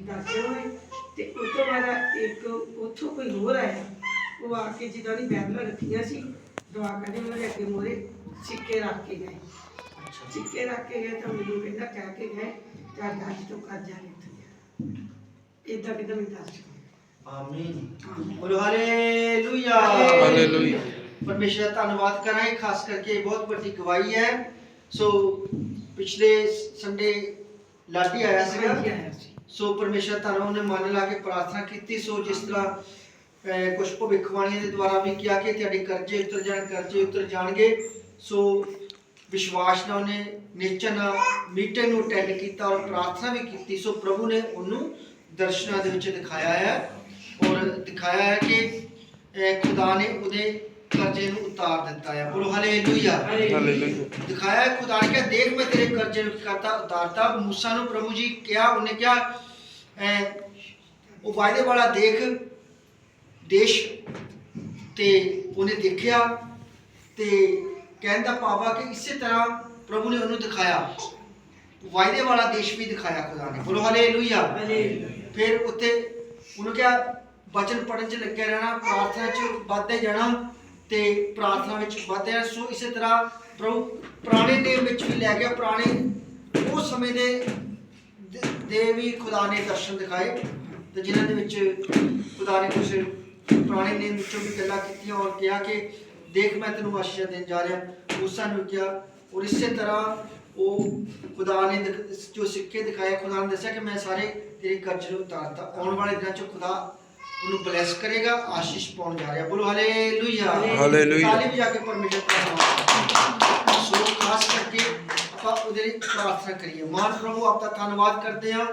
ਦੱਸਦੇ ਹੋਏ ਤੇ ਉਸ ਤੋਂ ਬਾਅਦ ਇੱਕ ਉੱਥੋਂ ਕੋਈ ਹੋਰ ਆਇਆ ਉਹ ਆ ਕੇ ਜਿੱਦਾਂ ਦੀ ਬੈਬਲਾਂ ਰੱਖੀਆਂ ਸੀ ਦਵਾ ਕਰਦੇ ਉਹਨਾਂ ਦੇ ਅੱਗੇ ਮੋਰੇ ਸਿੱਕੇ ਰੱਖ ਕੇ ਗਏ ਸਿੱਕੇ ਰੱਖ ਕੇ ਗਏ ਤਾਂ ਮੈਨੂੰ ਕਹਿੰਦਾ ਕਹਿ ਕੇ ਗਏ ਚਾਰ ਅੱਜ ਤੋਂ ਕਰਜ਼ਾ ਨਹੀਂ ਉੱਠਿਆ ਇਦਾਂ ਕਿਦਾਂ ਮੈਂ ਦੱਸ ਚੁੱਕੀ ਆਮੀਨ ਬੋਲੋ ਹਾਲੇਲੂਇਆ ਹਾਲੇਲੂਇਆ। ਪਰਮੇਸ਼ਰ ਦਾ ਧੰਨਵਾਦ ਕਰਾਂਗੇ ਖਾਸ ਕਰਕੇ ਇਹ ਬਹੁਤ ਵੱਡੀ ਗਵਾਹੀ ਹੈ ਸੋ ਪਿਛਲੇ ਸੰਡੇ ਲਾਡੀ ਆਇਆ ਸੀਗਾ ਹਾਂਜੀ ਆਇਆ ਸੀ ਸੋ ਪਰਮੇਸ਼ਰ ਤੁਹਾਨੂੰ ਨੇ ਮਨ ਲਾ ਕੇ ਪ੍ਰਾਰਥਨਾ ਕੀਤੀ। ਸੋ ਜਿਸ ਤਰ੍ਹਾਂ ਕੁਝ ਭਵਿੱਖਬਾਣੀਆਂ ਦੇ ਦੁਆਰਾ ਵੀ ਕਿਹਾ ਕਿ ਤੁਹਾਡੇ ਕਰਜ਼ੇ ਉਤਰ ਜਾਣ, ਕਰਜ਼ੇ ਉਤਰ ਜਾਣਗੇ। ਸੋ ਵਿਸ਼ਵਾਸ ਨਾਲ ਉਹਨੇ ਨਿਸ਼ਚੈ ਨਾਲ ਮੀਟਿੰਗ ਨੂੰ ਅਟੈਂਡ ਕੀਤਾ ਔਰ ਪ੍ਰਾਰਥਨਾ ਵੀ ਕੀਤੀ। ਸੋ ਪ੍ਰਭੂ ਨੇ ਉਹਨੂੰ ਦਰਸ਼ਨਾਂ ਦੇ ਵਿੱਚ ਦਿਖਾਇਆ ਹੈ। ਔਰ ਦਿਖਾਇਆ ਹੈ ਕਿ ਖੁਦਾ ਨੇ ਉਹਦੇ ਕਰਜ਼ੇ ਨੂੰ ਉਤਾਰ ਦਿੱਤਾ ਹੈ ਬੋਲੋ ਹਾਲੇਲੂਇਆ। ਹਾਲੇਲੂਇਆ। ਦਿਖਾਇਆ ਹੈ ਖੁਦਾ ਨੇ ਕਿਹਾ ਦੇਖ ਮੈਂ ਤੇਰੇ ਕਰਜ਼ੇ ਨੂੰ ਕਰਤਾ ਉਤਾਰਤਾ। ਮੂਸਾ ਨੂੰ ਪ੍ਰਭੂ ਜੀ ਕਿਹਾ ਉਹਨੇ ਕਿਹਾ ਉਹ ਵਾਅਦੇ ਵਾਲਾ ਦੇਖ ਦੇਸ਼ ਤੇ ਉਹਨੇ ਦੇਖਿਆ ਤੇ ਕਹਿੰਦਾ ਪਾਵਾ ਕਿ ਇਸੇ ਤਰ੍ਹਾਂ ਪ੍ਰਭੂ ਨੇ ਉਹਨੂੰ ਦਿਖਾਇਆ। ਵਾਅਦੇ ਵਾਲਾ ਦੇਸ਼ ਵੀ ਦਿਖਾਇਆ ਖੁਦਾ ਨੇ। ਬੋਲੋ ਹਾਲੇਲੂਇਆ। ਹਾਲੇਲੂਇਆ। ਫਿਰ ਉੱਥੇ ਉਹਨੂੰ ਕਿਹਾ ਵਚਨ ਪੜਨ ਚ ਲੱਗਿਆ ਰਹਿਣਾ ਪ੍ਰਾਰਥਨਾ ਚ ਵੱਧਦੇ ਜਾਣਾ। ਤੇ ਪ੍ਰਾਰਥਨਾ ਵਿੱਚ ਵੱਧਦੇ ਜਾਣਾ ਸੋ ਇਸੇ ਤਰ੍ਹਾਂ ਪ੍ਰਭੂ ਪੁਰਾਣੇ ਨੇਮ ਵਿੱਚ ਵੀ ਲੈ ਗਿਆ। ਪੁਰਾਣੇ ਉਸ ਸਮੇਂ ਦੇ ਦੇ- ਵੀ ਖੁਦਾ ਨੇ ਦਰਸ਼ਨ ਦਿਖਾਏ ਤੇ ਜਿਨ੍ਹਾਂ ਦੇ ਵਿੱਚ ਖੁਦਾ ਨੇ ਕੁਝ ਪੁਰਾਣੇ ਨੇਮ ਵਿੱਚੋਂ ਵੀ ਗੱਲਾਂ ਕੀਤੀਆਂ ਔਰ ਕਿਹਾ ਕਿ ਦੇਖ, ਮੈਂ ਤੈਨੂੰ ਆਸ਼ੀਸ਼ ਦੇਣ ਜਾ ਰਿਹਾ। ਮੂਸਾ ਨੂੰ ਕਿਹਾ ਔਰ ਇਸੇ ਤਰ੍ਹਾਂ ਉਹ ਖੁਦਾ ਨੇ ਜੋ ਸਿੱਕੇ ਦਿਖਾਏ, ਖੁਦਾ ਨੇ ਦੱਸਿਆ ਕਿ ਮੈਂ ਸਾਰੇ ਤੇਰੇ ਕਰਜ਼ ਨੂੰ ਉਤਾਰਤਾ ਆਉਣ ਵਾਲੇ ਦਿਨਾਂ 'ਚ ਖੁਦਾ ਉਹਨੂੰ ਬਲੈਸ ਕਰੇਗਾ ਆਸ਼ੀਸ਼ ਪਾਉਣ ਜਾ ਰਿਹਾ। ਬੋਲੋ ਹਾਲੇਲੂਇਆ ਹਾਲੇਲੂਇਆ। ਤਾਲੀ ਵਜਾ ਕੇ ਪਰਮੇਸ਼ਰ ਦਾ ਸੋ ਖਾਸ ਕਰਕੇ ਆਪਾਂ ਉਹਦੇ ਲਈ ਪ੍ਰਾਰਥਨਾ ਕਰੀਏ। ਮਾਨ ਪ੍ਰਭੂ ਆਪ ਦਾ ਧੰਨਵਾਦ ਕਰਦੇ ਹਾਂ।